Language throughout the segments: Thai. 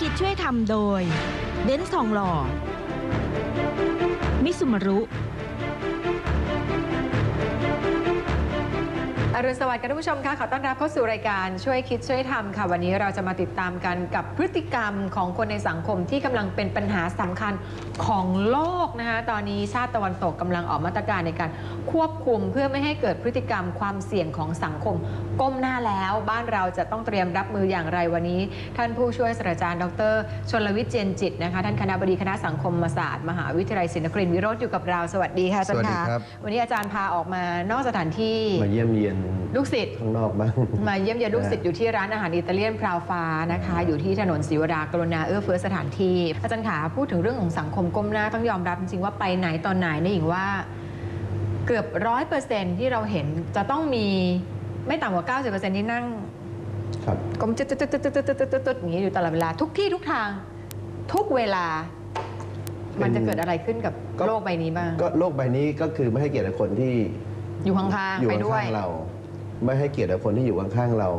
คิดช่วยทำโดยเบนซ์ทองหล่อ มิสุมารุ อรุณสวัสดิ์ค่ะท่านผู้ชมค่ะขอต้อนรับเข้าสู่รายการช่วยคิดช่วยทำค่ะ วันนี้เราจะมาติดตามกันกับพฤติกรรมของคนในสังคมที่กำลังเป็นปัญหาสำคัญของโลกนะคะตอนนี้ชาติตะวันตกกำลังออกมาตรการในการควบคุมเพื่อไม่ให้เกิดพฤติกรรมความเสี่ยงของสังคม ก้มหน้าแล้วบ้านเราจะต้องเตรียมรับมืออย่างไรวันนี้ ท่านผู้ช่วยศาสตราจารย์ ดร ชนลวิทย์เจนจิตนะคะท่านคณะบดีคณะสังคมศาสตร์ มหาวิทยาลัยศรีนครินทร์วิโรธอยู่กับเราสวัสดีค่ะอาจารย์สวัสดีค่ะครับวันนี้อาจารย์พาออกมานอกสถานที่มาเยี่ยมเยียนลูกศิษย์ข้างนอกบ้าง มาเยี่ยมเยียนลูกศิษย์อยู่ที่ร้านอาหารอิตาเลียนพราวฟ้านะคะ อยู่ที่ถนนศรีวรากรุณาเอื้อเฟื้อสถานที่ อาจารย์ขาพูดถึงเรื่องของสังคมก้มหน้าต้องยอมรับจริงๆว่าไปไหนตอนไหนเนี่ยหญิงว่าเกือบร้อยเปอร์เซ็นที่เราเห็นจะต้องมีไม่ต่ำกว่า 90%ที่นั่งครับก้มจึ๊ดๆๆๆๆๆอย่างนี้อยู่ตลอดเวลาทุกที่ทุกทางทุกเวลา มันจะเกิดอะไรขึ้นกับก็โลกใบนี้บ้างก็โลกใบนี้ก็คือไม่ให้เกียรติกับคนที่ อยู่ข้างอๆยู่ไปด้วยข้างๆเรา ไม่ให้เกียรติกับคนที่อยู่ข้างๆเรา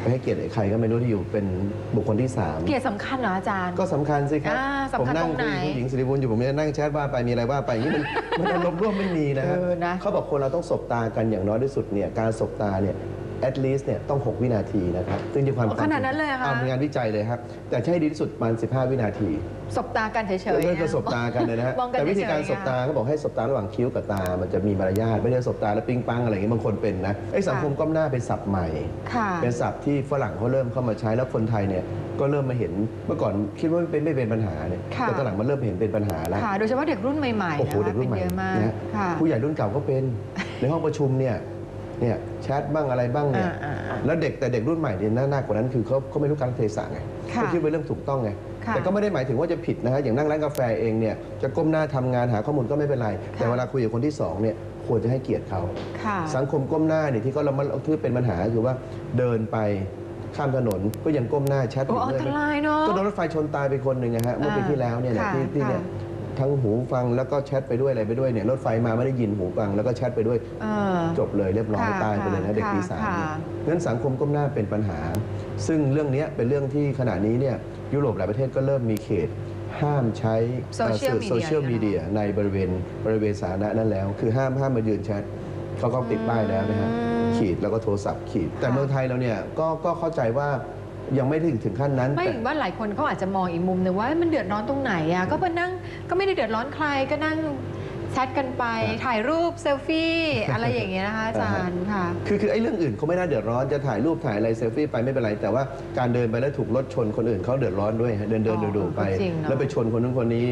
ไม่ให้เกียรติใครก็ไม่รู้ที่อยู่เป็นบุคคลที่สามเกียรติสำคัญเหรออาจารย์ ก็สำคัญสิครับ อ่าสำคัญผมนั่ตรงไหนคุยกับผู้หญิงสิริบุญอยู่ผมจะนั่งแชทว่าไปมีอะไรว่าไปอย่างนี้มัน มันอารมณ์ร่วมไม่มีนะฮะเออนะ เขาบอกคนเราต้องสบตากันอย่างน้อยที่สุดเนี่ยการสบตาเนี่ย at least เนี่ยต้อง 6 วินาทีนะครับ ซึ่งจะความอ๋อขนาดนั้นเลยเหรอคะเอาเป็นงานวิจัยเลยครับ แต่ใช่ดีที่สุดประมาณ 15 วินาทีสบตากันเฉยๆเรื่องนะจะสบตากันเลยนะฮะ มองกันแต่วิธีการเฉยๆสบตาเขาบอกให้สบตาระหว่างคิ้วกับตา มันจะมีมารยาท ไม่ได้สบตาแล้วปิ๊งปังอะไรอย่างนี้บางคนเป็นนะ ไอ้สังคมก้มหน้าเป็นศัพท์ใหม่ ค่ะ เป็นศัพท์ที่ฝรั่งเขาเริ่มเข้ามาใช้แล้วคนไทยเนี่ยก็เริ่มมาเห็น เมื่อก่อนคิดว่าไม่เป็นไม่เป็นปัญหาเนี่ย ค่ะ แต่ตอนหลังมันเริ่มเห็นเป็นปัญหาแล้ว ค่ะ โดยเฉพาะเด็กรุ่นใหม่ๆโอ้โหนะคะเด็กรุ่นใหม่เป็นเยอะมากนะฮะค่ะ ผู้ใหญ่รุ่นเก่าก็เป็น ในห้องประชุมเนี่ย เนี่ยแชทบ้างอะไรบ้างเนี่ยอ่าๆๆแล้วเด็กแต่เด็กรุ่นใหม่เนี่ยน่าน่ากว่านั้นคือเขาเขาไม่รู้การเทศะไงค่ะเขาคิดว่าเรื่องถูกต้องไงค่ะแต่ก็ไม่ได้หมายถึงว่าจะผิดนะฮะอย่างนั่งร้านกาแฟเองเนี่ยจะก้มหน้าทำงานหาข้อมูลก็ไม่เป็นไร แต่เวลาคุยกับคนที่สองเนี่ยควรจะให้เกียรติเขา ค่ะ สังคมก้มหน้าเนี่ยที่เขาเรามาที่เป็นปัญหาคือว่าเดินไปข้ามถนนก็ยังก้มหน้าแชทอโอ้ยู่อันเรื่ตอยรายเนาะก็โดนรถไฟชนตายไปคนหนึ่งนะฮะเมื่อปีอ่าที่แล้วเนี่ยนะค่ะที่ที่เนี่ยค่ะ ทั้งหูฟังแล้วก็แชทไปด้วยอะไรไปด้วยเนี่ยรถไฟมาไม่ได้ยินหูฟังแล้วก็แชทไปด้วยเออ จบเลยเรียบร้อยค่ะตายไปเลยนะเด็กปีค่ะสามค่ะ เนี่ยงั้นสังคมก้มหน้าเป็นปัญหา ซึ่งเรื่องเนี้ยเป็นเรื่องที่ขณะนี้เนี่ยยุโรปหลายประเทศก็เริ่มมีเขต ห้ามใช้ Social media โซเชียลมีเดียในบริเวณบริเวณสาธารณะนั่นแล้ว คือห้ามห้ามมายืนแชทเขาก็ติดป้ายแล้วนะฮะอืมขีดแล้วก็โทรศัพท์ขีด แต่ค่ะ เมืองไทยเราเนี่ยก็ก็เข้าใจว่า ยังไม่ถึงถึงขั้นนั้นไม่แต่ ถึงว่าหลายคนเขาอาจจะมองอีกมุมหนึ่งว่ามันเดือดร้อนตรงไหนอะก็มานั่งก็ไม่ได้เดือดร้อนใครก็นั่งแชทกันไปครับถ่ายรูปเซลฟี่ อะไรอย่างเงี้ยนะคะอาจารย์ค่ะ คือคือไอ้เรื่องอื่นเขาไม่น่าเดือดร้อนจะถ่ายรูปถ่ายอะไรเซลฟี่ไปไม่เป็นไร แต่ว่าการเดินไปแล้วถูกรถชนคนอื่นเขาเดือดร้อนด้วยฮะเดินเดินอ๋อดูๆไป จริงเนอะ แล้วไปชนคนนู้นคนนี้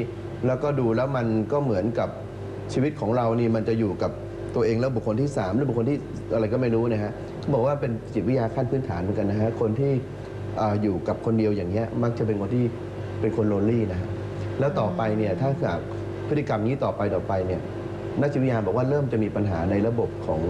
แล้วก็ดูแล้วมันก็เหมือนกับชีวิตของเรานี่มันจะอยู่กับตัวเองแล้วบุคคลที่สามหรือบุคคลที่อะไรก็ไม่รู้นะฮะเขาบอกว่าเป็นจิตวิทยาขั้นพื้นฐานเหมือนกันนะฮะคนที่ อ่าอยู่กับคนเดียวอย่างเงี้ยมักจะเป็นคนที่เป็นคนโลนลี่นะฮะแล้วต่อไปเนี่ยถ้าหากพฤติกรรมนี้ต่อไปต่อไปเนี่ยนักจิตวิทยาบอกว่าเริ่มจะมีปัญหาในระบบของ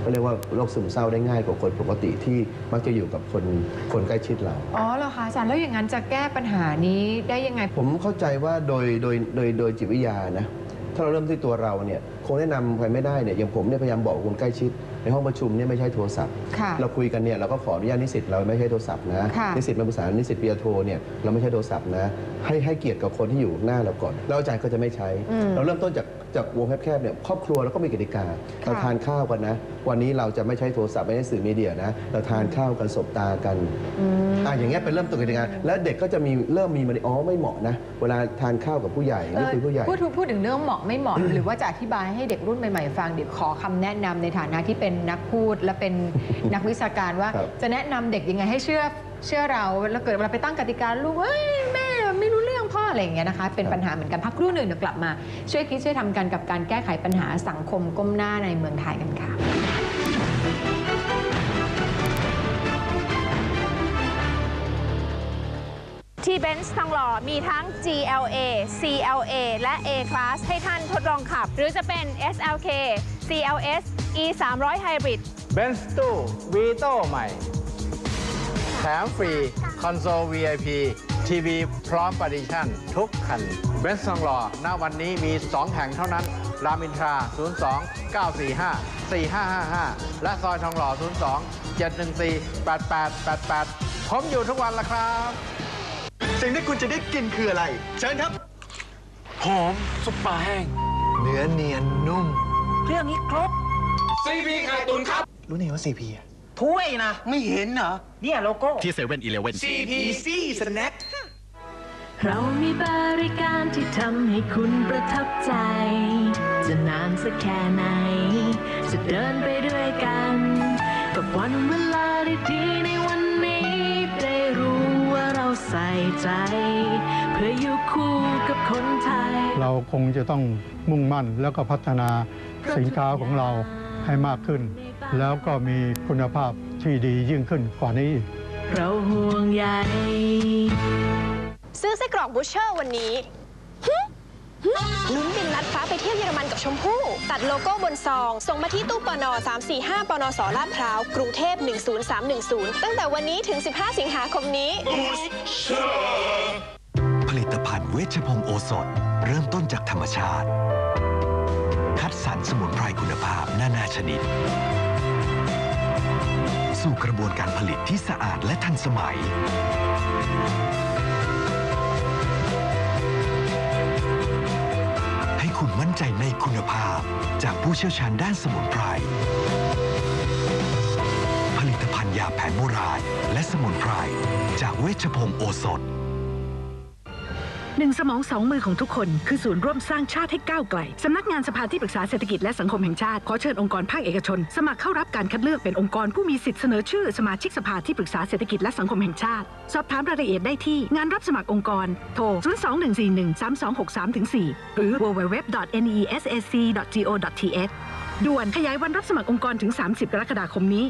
เขาเรียกว่าโรคซึมเศร้าได้ง่ายกว่าคนปกติที่มักจะอยู่กับคนคนใกล้ชิดเรา อ๋อเหรอคะอาจารย์แล้วอย่างนั้นจะแก้ปัญหานี้ได้ยังไง ผมเข้าใจว่าโดยโดยโดยโดยจิตวิทยานะ ถ้าเราเริ่มที่ตัวเราเนี่ยคงแนะนำใครไม่ได้เนี่ยอย่างผมเนี่ยพยายามบอกคนใกล้ชิด ในห้องประชุมเนี่ยไม่ใช้โทรศัพท์ ค่ะ เราคุยกันเนี่ยเราก็ขออนุญาตนิสิตเราไม่ใช้โทรศัพท์นะค่ะนิสิตมาปรึกษานิสิตปริญญาโทเนี่ยเราไม่ใช้โทรศัพท์นะให้ให้เกียรติกับคนที่อยู่หน้าเราก่อนแล้วอาจารย์ก็จะไม่ใช้ อืม เราเริ่มต้นจาก จากวงแคบๆเนี่ยครอบครัวเราก็มีกติกาเราทานข้าวกันนะ วันนี้เราจะไม่ใช้โทรศัพท์ไม่ใช้สื่อมีเดียนะเราทานข้าวกันสบตากันอืมอะอย่างเงี้ยเป็นเริ่มต้นกติกาแล้วเด็กก็จะมีเริ่มมีมันอ๋อไม่เหมาะนะ เวลาทานข้าวกับผู้ใหญ่หรือคุยผู้ใหญ่พูดถึงพูดถึงเรื่องเหมาะไม่เหมาะ หรือว่าจะอธิบายให้เด็กรุ่นใหม่ๆฟังเดี๋ยวขอคำแนะนำในฐานะที่เป็นนักพูดและเป็นนักวิชาการว่าครับจะแนะนำเด็กยังไงให้เชื่อเชื่อเราแล้วเกิดเวลาไปตั้งกติกาลูกเอ้ยแม่ไม่รู้เรื่ องพ่ออะไรอย่างเงี้ยนะคะเป็นปัญหาเหมือนกันพักครู่หนึ่งเดี๋ยวกลับมา ช่วยคิดช่วยทำกันกับการแก้ไขปัญหาสังคมก้มหน้าในเมืองไทยกันค่ะที่เบนซ์ทองหล่อมีทั้ง GLA CLA และ A Class ให้ท่านทดลองขับ หรือจะเป็น SLK CLS E 3 0 0 Hybrid เบนซ์ตู้วีโต้ใหม่ แถมฟรี คอนโซล VIP ทีวีพร้อมปฏิชั่น ทุกคันเบนซ์ทองหล่อณวันนี้มี 2 แห่งเท่านั้น รามอินทรา 02 945 4555 และซอยทองหล่อ 02 714 8888 ผมอยู่ทุกวันละครับ สิ่งที่คุณจะได้กินคืออะไร เชิญครับ หอมซุปปลาแห้ง เนื้อเนียนนุ่ม เรื่องนี้ครบรู้ไงว่า CP อะถ้วยนะ ไม่เห็นเหรอ เนี่ยโลโก้ ที่เซเว่นอีเลเว่น CPC Snack เรามีบริการที่ทำให้คุณประทับใจ จะนานสักแค่ไหน จะเดินไปด้วยกัน กับวันเวลาดีๆในวันนี้ ได้รู้ว่าเราใส่ใจ เพื่ออยู่คู่กับคนไทย เราคงจะต้องมุ่งมั่นแล้วก็พัฒนาสินค้าของเราให้มากขึ้น แล้วก็มีคุณภาพที่ดียิ่งขึ้นกว่านี้อีกเราห่วงใย ซื้อไส้กรอกบูชเชอร์วันนี้ฮึฮึลุ้นบินลัดฟ้าไปเที่ยวเยอรมันกับชมพู่ ตัดโลโก้บนซอง ส่งมาที่ตู้ปน 345 ปนสลาดพร้าว กรุงเทพ 10310 ตั้งแต่วันนี้ถึง 15 สิงหาคมนี้ ผลิตภัณฑ์เวชพงศ์โอสถ เริ่มต้นจากธรรมชาติ คัดสรรสมุนไพรคุณภาพนานาชนิด สู่กระบวนการผลิตที่สะอาดและทันสมัย คุณภาพจากผู้เชี่ยวชาญด้านสมุนไพร ผลิตภัณฑ์ยาแผนโบราณและสมุนไพร จากเวชพงศ์โอสถ หนึ่งสมองสองมือของทุกคนคือศูนย์ร่วมสร้างชาติให้ก้าวไกล สำนักงานสภาที่ปรึกษาเศรษฐกิจและสังคมแห่งชาติ ขอเชิญองค์กรภาคเอกชน สมัครเข้ารับการคัดเลือกเป็นองค์กรผู้มีสิทธิเสนอชื่อสมาชิกสภาที่ปรึกษาเศรษฐกิจและสังคมแห่งชาติ สอบถามรายละเอียดได้ที่งานรับสมัครองค์กร โทร 021413263-4 หรือ www.nesasc.go.th ด่วนขยายวันรับสมัครองค์กรถึง 30 กรกฎาคมนี้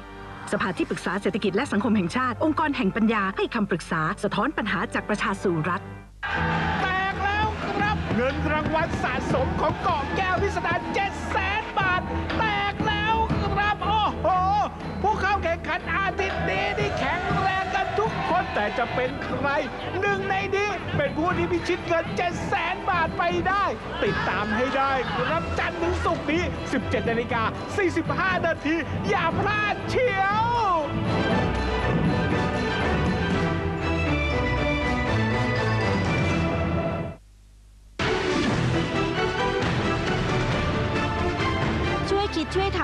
สภาที่ปรึกษาเศรษฐกิจและสังคมแห่งชาติ องค์กรแห่งปัญญาให้คำปรึกษา สะท้อนปัญหาจากประชาสู่รัฐ เงินรางวัลสะสมของเกาะแก้วพิสดาร7แสนบาท แตกแล้วครับโอ้โห ผู้เข้าแข่งขันอาทิตย์นี้นี่แข็งแรงกันทุกคนแต่จะเป็นใครหนึ่งในนี้เป็นผู้ที่พิชิตเงิน7แสนบาทไปได้ ติดตามให้ได้ครับจันทร์ถึงศุกร์นี้ 17นาฬิกา45นาทีอย่าพลาดเชียว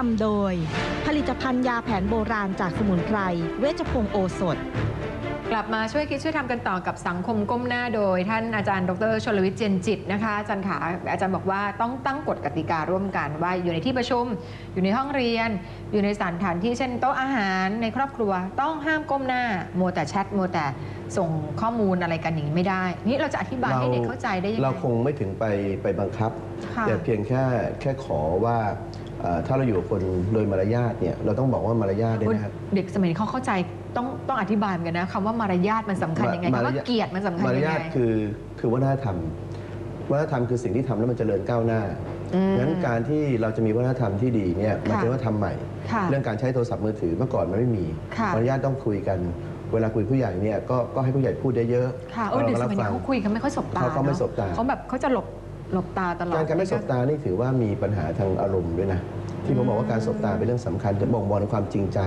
ทำโดย ผลิตภัณฑ์ยาแผนโบราณจากสมุนไพร เวชพงศ์โอสถ กลับมาช่วยคิดช่วยทำกันต่อกับสังคมก้มหน้าโดย ท่านอาจารย์ดรชลวิทย์เจนจิตนะคะอาจารย์ขาอาจารย์บอกว่าต้องตั้งกฎกติการ่วมกันว่าอยู่ในที่ประชุม อยู่ในห้องเรียน อยู่ในสถานที่เช่นโต๊ะอาหารในครอบครัว ต้องห้ามก้มหน้ามัวแต่แชทมัวแต่ส่งข้อมูลอะไรกันอย่างนี้ไม่ได้ นี่เราจะอธิบายให้เด็กเข้าใจได้ยังไงเราคงไม่ถึงไปไปบังคับค่ะแต่เพียงแค่แค่ขอว่าเอ่อ ถ้าเราอยู่กับคนโดยมารยาทเนี่ยเราต้องบอกว่ามารยาทด้วยนะครับเด็กสมัยนี้เขาเข้าใจต้องต้องอธิบายเหมือนกันนะคำว่ามารยาทมันสำคัญยังไงมารคำว่ายาทเกียรติมันสำคัญมารยังยาไงทคือคือวัฒนธรรมวัฒนธรรมคือสิ่งที่ทำแล้วมันเจริญก้าวหน้าอืมงั้นการที่เราจะมีวัฒนธรรมที่ดีเนี่ยมันค่ะเป็นวัฒนธรรมใหม่ค่ะเรื่องการใช้โทรศัพท์มือถือเมื่อก่อนมันไม่มีค่ะมารยาทต้องคุยกันเวลาคุยผู้ใหญ่เนี่ยก็ก็ให้ผู้ใหญ่พูดเยอะๆค่ะเออเด็กสมัยนี้เขาคุยกันไม่ค่อยสบตาเขาเขาไม่นอะสบตาเขาแบบเขาจะหลบหลบตาตลอดการการไม่สบตานี่ถือว่ามีปัญหาทางอารมณ์ด้วยนะ ที่ผมบอกว่าการสบตาเป็นเรื่องสำคัญจะบ่งบอกถึงความจริงใจ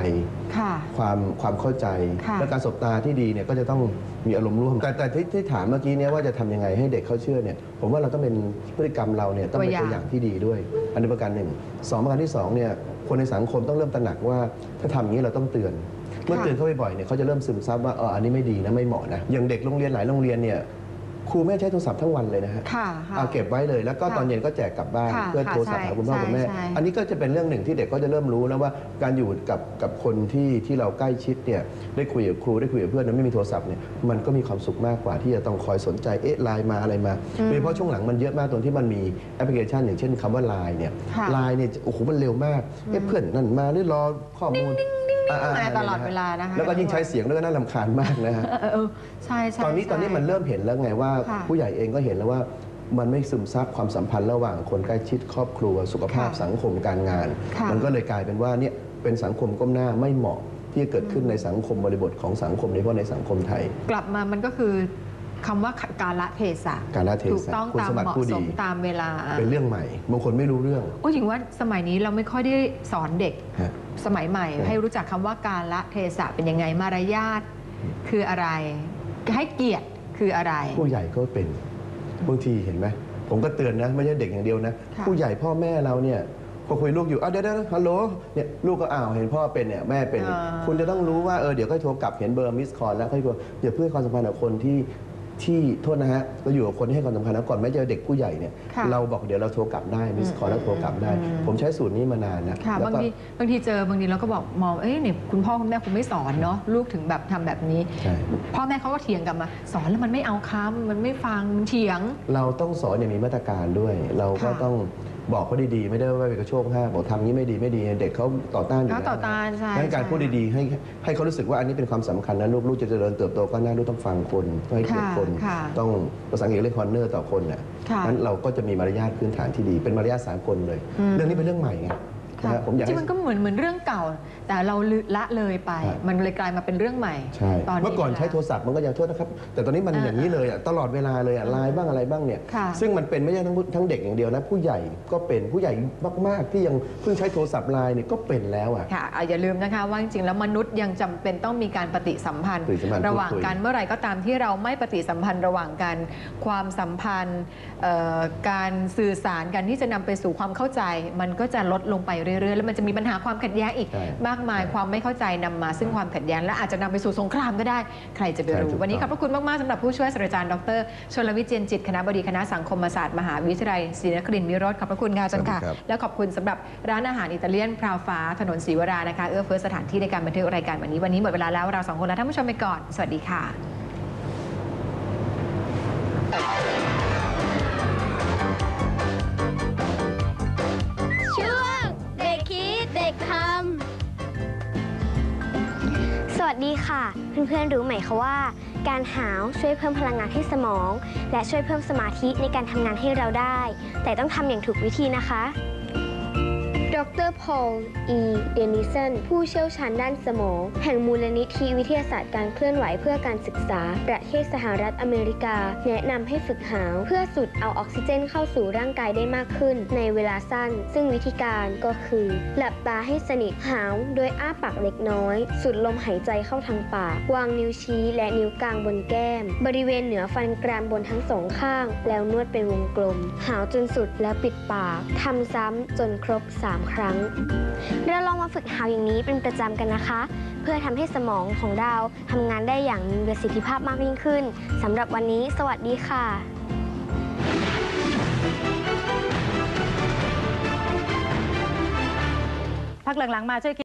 ค่ะความความเข้าใจค่ะและการสบตาที่ดีเนี่ยก็จะต้องมีอารมณ์ร่วม แต่แต่ที่ที่ถามเมื่อกี้เนี่ยว่าจะทำยังไงให้เด็กเขาเชื่อเนี่ยผมว่าเราต้องเป็นพฤติกรรมเราเนี่ยต้องเป็นตัตัววออย่างย่างที่ดีด้วย อันนี้ประการหนึ่งสองประการที่สองเนี่ยคนในสังคมต้องเริ่มตระหนักว่าถ้าทำอย่างนี้เราต้องเตือนเมื่อเตือนเขาบ่อยๆเนี่ยเขาจะเริ่มซึมซับว่าเอออันนี้ไม่ดีนะไม่เหมาะนะอย่างเด็กโรงเรียนหลายโรงเรียนเนี่ย ครูไม่ให้ใช้โทรศัพท์ทั้งวันเลยนะฮะค่ะค่ะ เอาเก็บไว้เลยแล้วก็ค่ะตอนเย็นก็แจกกลับบ้านค่ะเพื่อค่ะโทรศัพท์หาคุณพ่อใช่คุณแม่ใช่อันนี้ก็จะเป็นเรื่องหนึ่งที่เด็กก็จะเริ่มรู้แล้วว่าการอยู่กับกับคนที่ที่เราใกล้ชิดเนี่ยได้คุยกับครูได้คุยกับเพื่อนแล้วไม่มีโทรศัพท์เนี่ยมันก็มีความสุขมากกว่าที่จะต้องคอยสนใจเอ๊ะไลน์มาอะไรมาโดยเฉพาะช่วงหลังมันเยอะมากตรงที่มันมีแอปพลิเคชัน อย่างเช่นคำว่าไลน์เนี่ยค่ะ ไลน์เนี่ยโอ้โหมันเร็วมากเอ๊ะเพื่อนนั่นมาหรือรอข้อมูล อ่าๆอะไรตลอดเวลานะคะแล้วก็ยิ่งใช้เสียงด้วยก็น่ารำคาญมากนะฮะเออเออเออใช่ใช่ตอนนี้ใช่ ตอนนี้มันเริ่มเห็นแล้วไงว่า ค่ะผู้ใหญ่เองก็เห็นแล้วว่ามันไม่ซึมซับความสัมพันธ์ระหว่างคนใกล้ชิดครอบครัว สุขภาพค่ะสังคมการงาน ค่ะ มันก็เลยกลายเป็นว่าเนี่ยเป็นสังคมก้มหน้าไม่เหมาะที่จะเกิดขึ้นในสังคมบริบทของสังคมโดยเฉพาะในสังคมไทย กลับมามันก็คือคำว่าการละเทศะกาลเทศะถูกต้องคุณตามสมบัติเหมาะผู้ดี สมตามเวลาเป็นเรื่องใหม่บางคนไม่รู้เรื่อง โอ้ยหญิงว่าสมัยนี้เราไม่ค่อยได้สอนเด็ก ฮะ สมัยใหม่ครับให้รู้จักคำว่าการละเทศะเป็นยังไงมารยาทคืออะไร ให้เกียรติคือคืออะไรผู้ใหญ่ก็เป็นบางทีเห็นไหมผมก็เตือนนะ ไม่ใช่เด็กอย่างเดียวนะค่ะผู้ใหญ่พ่อแม่เราเนี่ยพอคุยลูกอยู่อ้าวเดี๋ยวเดี๋ยวฮัลโหลเนี่ยลูกก็อ้าวเห็นพ่อเป็นเนี่ยแม่เป็นเนี่ยอ่าคุณจะต้องรู้ว่าเออเดี๋ยวก็โทรกลับเห็นเบอร์มิสคอลแล้วค่อยกลัวอย่าเพื่อความสัมพันธ์กับคนที่ ที่โทษนะฮะเราอยู่กับคนที่ให้ความสำคัญแล้วก่อนไม่เจอเด็กผู้ใหญ่เนี่ยค่ะเราบอกเดี๋ยวเราโทรกลับได้มิสคอลแล้วโทรกลับได้ อืม ผมใช้สูตรนี้มานานนะค่ะแล้วบางก็ ทีบางทีเจอบางทีเราก็บอกมองเอ้ยเนี่ยคุณพ่อคุณแม่คุณไม่สอนเนาะลูกถึงแบบทำแบบนี้ ใช่ พ่อแม่เขาก็เถียงกลับมา สอนแล้วมันไม่เอาคำมันไม่ฟังมันเถียง เราต้องสอนอย่างมีมาตรการด้วย เราก็ค่ะต้อง บอกเขาดีๆ ไม่ได้ว่าไปกระโชกห้าบอกทำนี้ไม่ดีไม่ดีเด็กเขาต่อต้านอยู่เขาแล้วต่อต้านใช่งั้นการใช่พูดดีๆให้ให้เขารู้สึกว่าอันนี้เป็นความสำคัญนะลูกลูกจะเจริญเติบโตก็หน้าลูกต้องฟังคนต้องให้เกียรติคนค่ะต้องภาษาอังกฤษเรียกคอนเนอร์ต่อคนน่ะค่ะงั้นเราก็จะมีมารยาทพื้นฐานที่ดีเป็นมารยาทสากลเลยอืมเรื่องนี้เป็นเรื่องใหม่ไง นะค่ะฮะผมอยากจริให้งๆมันก็เหมือนเหมือนเรื่องเก่า แต่เราละเลยไปครับมันเลยกลายมาเป็นเรื่องใหม่ใช่ตอนนี้เมื่อก่อนใช้ะโทรศัพท์มันก็ยังโทษนะครับ แต่ตอนนี้มันอ่าอย่างนี้เลยอะตลอดเวลาเลยอะไลน์บ้างอะไรบ้างเนี่ย ค่ะซึ่งมันเป็นไม่ใช่ทั้งผู้ทั้งเด็กอย่างเดียวนะ ผู้ใหญ่ก็เป็นผู้ใหญ่มาก ๆ ที่ยังเพิ่งใช้โทรศัพท์ไลน์เนี่ยก็เป็นแล้วอะค่ะอะอย่าลืมนะคะว่าจริงๆแล้วมนุษย์ยังจำเป็นต้องมีการปฏิสัมพันธ์ ปฏิสัมพันธ์ระหว่างพูดคุยกันเมื่อไหร่ก็ตามที่เราไม่ปฏิสัมพันธ์ระหว่างกัน ความสัมพันธ์เอ่อการสื่อสารกันที่จะนำไปสู่ความเข้าใจ มันก็จะลดลงไปเรื่อยๆ แล้วมันจะมีปัญหาความขัดแย้งอีก ใช่มากมายความไม่เข้าใจนำมา ซึ่งความขัดแย้งและอาจจะนำไปสู่สงครามก็ได้ ใครจะไปรู้ ใช่ถูกต้อง วันนี้ขอบพระคุณมาก ๆสำหรับผู้ช่วยศาสตราจารย์ดรชลวิทย์เจนจิตคณะบดีคณะสังคมศาสตร์มหาวิทยาลัยศรีนครินทร์วิโรธขอบพระคุณค่ะอาจารย์ค่ะ ครับ แล้วขอบคุณสำหรับร้านอาหารอิตาเลียนพราวฟ้าถนนศรีวรานะคะเอื้อเฟื้อสถานที่ในการบันทึกรายการวันนี้วันนี้หมดเวลาแล้วเราสองคนและท่านผู้ชมไปก่อนสวัสดีค่ะ วัสดีค่ะ เพื่อนๆรู้ไหมคะว่า การหาวช่วยเพิ่มพลังงานให้สมอง และช่วยเพิ่มสมาธิในการทำงานให้เราได้ แต่ต้องทำอย่างถูกวิธีนะคะ ดรพอล อี เดนิสัน ผู้เชี่ยวชาญด้านสมอง แห่งมูลนิธิวิทยาศาสตร์การเคลื่อนไหวเพื่อการศึกษา ประเทศสหรัฐอเมริกา แนะนำให้ฝึกหาว เพื่อสูดเอาออกซิเจนเข้าสู่ร่างกายได้มากขึ้น ในเวลาสั้น ซึ่งวิธีการก็คือ หลับตาให้สนิทหาว โดยอ้าปากเล็กน้อย สูดลมหายใจเข้าทางปาก วางนิ้วชี้และนิ้วกลางบนแก้ม บริเวณเหนือฟันกรามบนทั้งสองข้าง แล้วนวดเป็นวงกลม หาวจนสุดแล้วปิดปากทำซ้ำจนครบ3 ครั้ง เราลองมาฝึกหาวอย่างนี้เป็นประจำกันนะคะ เพื่อทำให้สมองของเราทำงานได้อย่างมีประสิทธิภาพมากยิ่งขึ้นสำหรับวันนี้ สวัสดีค่ะพักหลังๆมาช่วย